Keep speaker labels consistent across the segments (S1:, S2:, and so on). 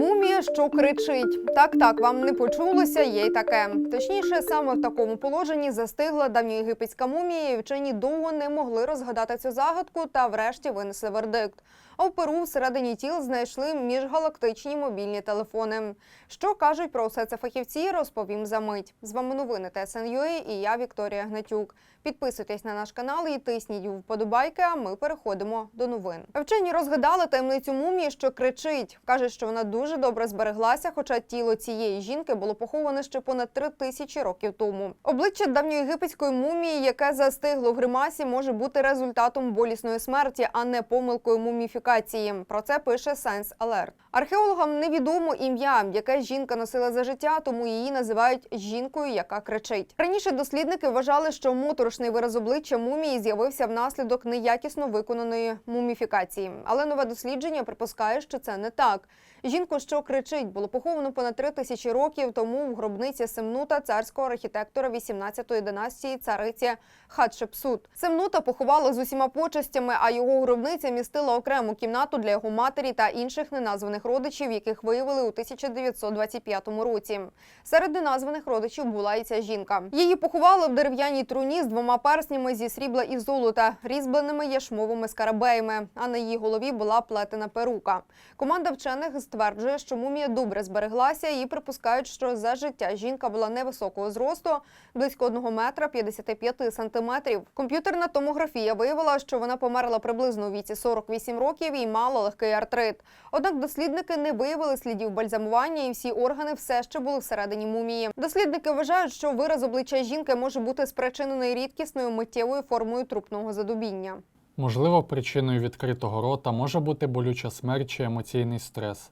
S1: мумі. Що кричить. Так, так, вам не почулося, є й таке. Точніше, саме в такому положенні застигла давньоєгипетська мумія, і вчені довго не могли розгадати цю загадку та врешті винесли вердикт. А в Перу всередині тіл знайшли міжгалактичні мобільні телефони. Що кажуть про все це фахівці, розповім за мить. З вами новини ТСНЮА і я Вікторія Гнатюк. Підписуйтесь на наш канал і тисніть вподобайки. А ми переходимо до новин. Вчені розгадали таємницю мумії, що кричить. Кажуть, що вона дуже добре збереглася, хоча тіло цієї жінки було поховане ще понад три тисячі років тому. Обличчя давньоєгипетської мумії, яке застигло в гримасі, може бути результатом болісної смерті, а не помилкою муміфікації. Про це пише Science Alert. Археологам невідомо ім'я, яке жінка носила за життя, тому її називають жінкою, яка кричить. Раніше дослідники вважали, що моторошний вираз обличчя мумії з'явився внаслідок неякісно виконаної муміфікації. Але нове дослідження припускає, що це не так. Жінку, що кричить, було поховано понад три тисячі років тому в гробниці Семнута царського архітектора 18-ї династії цариці Хатшепсут. Семнута поховали з усіма почестями, а його гробниця містила окрему кімнату для його матері та інших неназваних родичів, яких виявили у 1925 році. Серед неназваних родичів була і ця жінка. Її поховали в дерев'яній труні з двома перснями зі срібла і золота, різьбленими яшмовими скарабеями. А на її голові була плетена перука. Команда вчених стверджує, що мумія добре збереглася і припускають, що за життя жінка була невисокого зросту, близько 1 метра 55 сантиметрів. Комп'ютерна томографія виявила, що вона померла приблизно у віці 48 років і мала легкий артрит. Однак дослідники не виявили слідів бальзамування, і всі органи все ще були всередині мумії. Дослідники вважають, що вираз обличчя жінки може бути спричинений рідкісною миттєвою формою трупного задубіння.
S2: Можливо, причиною відкритого рота може бути болюча смерть чи емоційний стрес,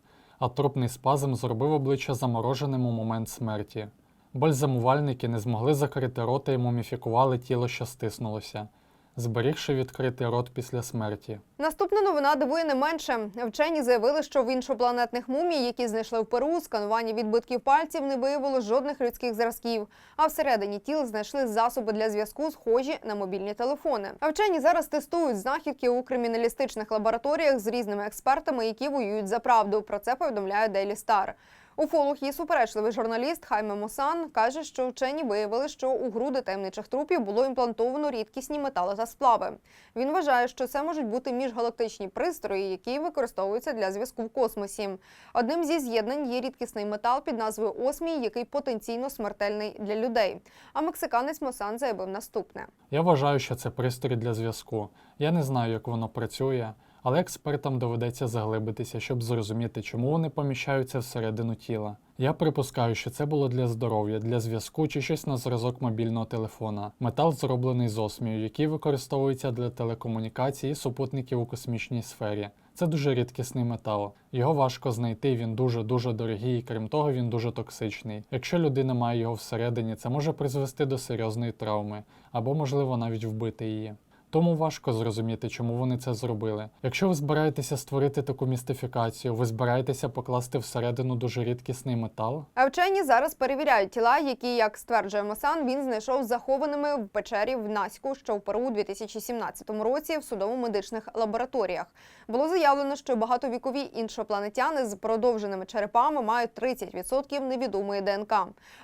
S2: трупний спазм зробив обличчя замороженим у момент смерті. Бальзамувальники не змогли закрити рота і муміфікували тіло, що стиснулося, зберігши відкритий рот після смерті.
S1: Наступна новина дивує не менше. Вчені заявили, що в іншопланетних мумій, які знайшли в Перу, сканування відбитків пальців не виявило жодних людських зразків. А всередині тіл знайшли засоби для зв'язку, схожі на мобільні телефони. А вчені зараз тестують знахідки у криміналістичних лабораторіях з різними експертами, які воюють за правду. Про це повідомляє Daily Star. Уфолог і суперечливий журналіст Хайме Мосан каже, що вчені виявили, що у груди таємничих трупів було імплантовано рідкісні метали та сплави. Він вважає, що це можуть бути міжгалактичні пристрої, які використовуються для зв'язку в космосі. Одним зі з'єднань є рідкісний метал під назвою Осмій, який потенційно смертельний для людей. А мексиканець Мосан заявив наступне.
S2: Я вважаю, що це пристрій для зв'язку. Я не знаю, як воно працює, але експертам доведеться заглибитися, щоб зрозуміти, чому вони поміщаються всередину тіла. Я припускаю, що це було для здоров'я, для зв'язку чи щось на зразок мобільного телефона. Метал зроблений з осмію, який використовується для телекомунікації супутників у космічній сфері. Це дуже рідкісний метал. Його важко знайти, він дуже дуже дорогий, і крім того, він дуже токсичний. Якщо людина має його всередині, це може призвести до серйозної травми або, можливо, навіть вбити її. Тому важко зрозуміти, чому вони це зробили. Якщо ви збираєтеся створити таку містифікацію, ви збираєтеся покласти всередину дуже рідкісний метал.
S1: А вчені зараз перевіряють тіла, які, як стверджує Мосан, він знайшов захованими в печері в Наську, що в Перу у 2017 році в судово-медичних лабораторіях. Було заявлено, що багатовікові іншопланетяни з продовженими черепами мають 30% невідомої ДНК.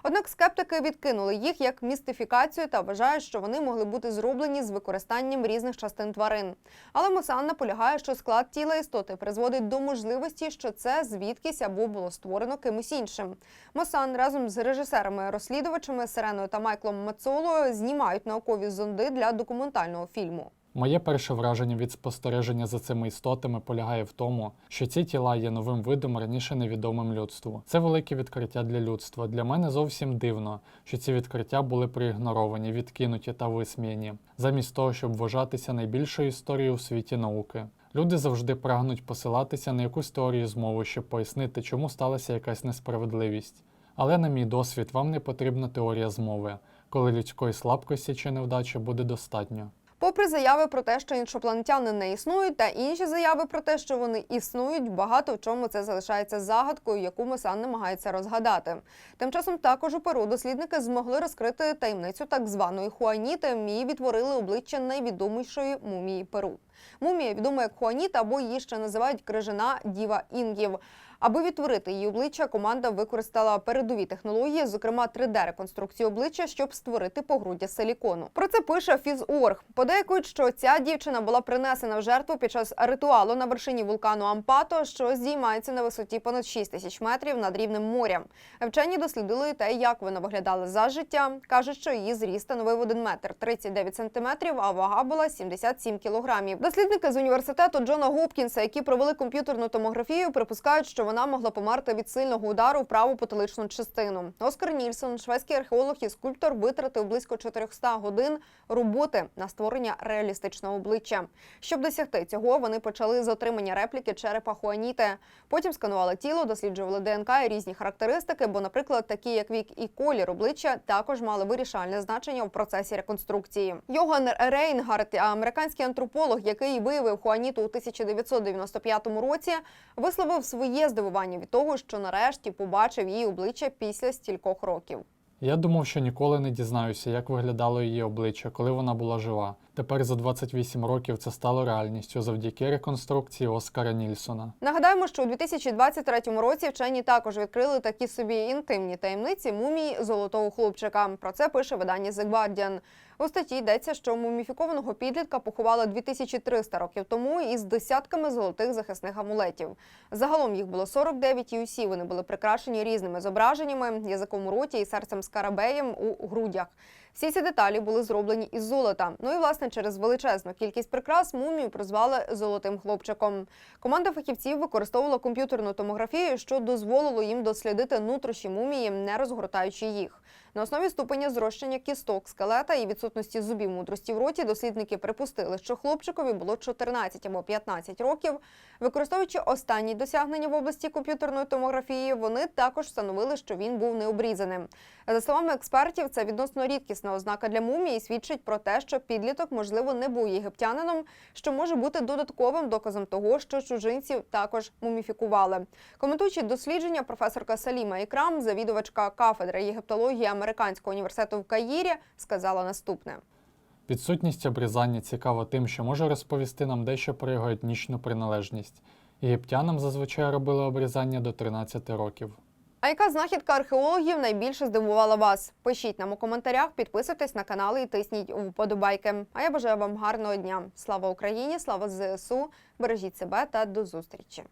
S1: Однак скептики відкинули їх як містифікацію та вважають, що вони могли бути зроблені з використанням різних частин тварин. Але Мосан наполягає, що склад тіла істоти призводить до можливості, що це звідкись або було створено кимось іншим. Мосан разом з режисерами-розслідувачами Сиреною та Майклом Мацолою знімають наукові зонди для документального фільму.
S2: Моє перше враження від спостереження за цими істотами полягає в тому, що ці тіла є новим видом раніше невідомим людству. Це велике відкриття для людства. Для мене зовсім дивно, що ці відкриття були проігноровані, відкинуті та висміяні, замість того, щоб вважатися найбільшою історією у світі науки. Люди завжди прагнуть посилатися на якусь теорію змови, щоб пояснити, чому сталася якась несправедливість. Але, на мій досвід, вам не потрібна теорія змови, коли людської слабкості чи невдачі буде достатньо.
S1: Попри заяви про те, що іншопланетяни не існують, та інші заяви про те, що вони існують, багато в чому це залишається загадкою, яку Мосан намагається розгадати. Тим часом також у Перу дослідники змогли розкрити таємницю так званої Хуаніти і відтворили обличчя найвідомішої мумії Перу. Мумія відома як Хуаніта, або її ще називають крижана діва інгів. Аби відтворити її обличчя, команда використала передові технології, зокрема 3D-реконструкцію обличчя, щоб створити погруддя силікону. Про це пише Фізорг. Подейкують, що ця дівчина була принесена в жертву під час ритуалу на вершині вулкану Ампато, що здіймається на висоті понад 6 тисяч метрів над рівнем моря. Вчені дослідили те, як вона виглядала за життя. кажуть, що її зріст становив 1 метр 39 сантиметрів, а вага була 77 кілограмів. Дослідники з університету Джона Гопкінса, які провели комп'ютерну томографію, припускають, що вона могла померти від сильного удару в праву потиличну частину. Оскар Нільсон, шведський археолог і скульптор, витратив близько 400 годин роботи на створення реалістичного обличчя. Щоб досягти цього, вони почали з отримання репліки черепа Хуаніти. Потім сканували тіло, досліджували ДНК і різні характеристики, бо, наприклад, такі як вік і колір обличчя також мали вирішальне значення в процесі реконструкції. Йоган Рейнгард, американський антрополог, який виявив Хуаніту у 1995 році, висловив своє здивування від того, що нарешті побачив її обличчя після стількох років.
S2: Я думав, що ніколи не дізнаюся, як виглядало її обличчя, коли вона була жива. Тепер за 28 років це стало реальністю завдяки реконструкції Оскара Нільсона.
S1: Нагадаємо, що у 2023 році вчені також відкрили такі собі інтимні таємниці мумії золотого хлопчика. Про це пише видання The Guardian. У статті йдеться, що муміфікованого підлітка поховали 2300 років тому із десятками золотих захисних амулетів. Загалом їх було 49, і усі вони були прикрашені різними зображеннями, язиком у роті і серцем скарабеєм у грудях. Всі ці деталі були зроблені із золота. Ну і власне через величезну кількість прикрас мумію прозвали золотим хлопчиком. Команда фахівців використовувала комп'ютерну томографію, що дозволило їм дослідити нутрощі мумії, не розгортаючи їх. На основі ступеня зрощення кісток, скелета і відсутності зубів мудрості в роті дослідники припустили, що хлопчикові було 14 або 15 років. Використовуючи останні досягнення в області комп'ютерної томографії, вони також встановили, що він був необрізаним. За словами експертів, це відносно рідкісна ознака для мумії і свідчить про те, що підліток, можливо, не був єгиптянином, що може бути додатковим доказом того, що чужинців також муміфікували. Коментуючи дослідження, професорка Саліма Ікрам, завідувачка кафедри єгиптології американського університету в Каїрі, сказала наступне.
S2: Відсутність обрізання цікава тим, що може розповісти нам дещо про його етнічну приналежність. Єгиптянам зазвичай робили обрізання до 13 років.
S1: А яка знахідка археологів найбільше здивувала вас? Пишіть нам у коментарях, підписуйтесь на канал і тисніть вподобайки. А я бажаю вам гарного дня. Слава Україні! Слава ЗСУ! Бережіть себе та до зустрічі!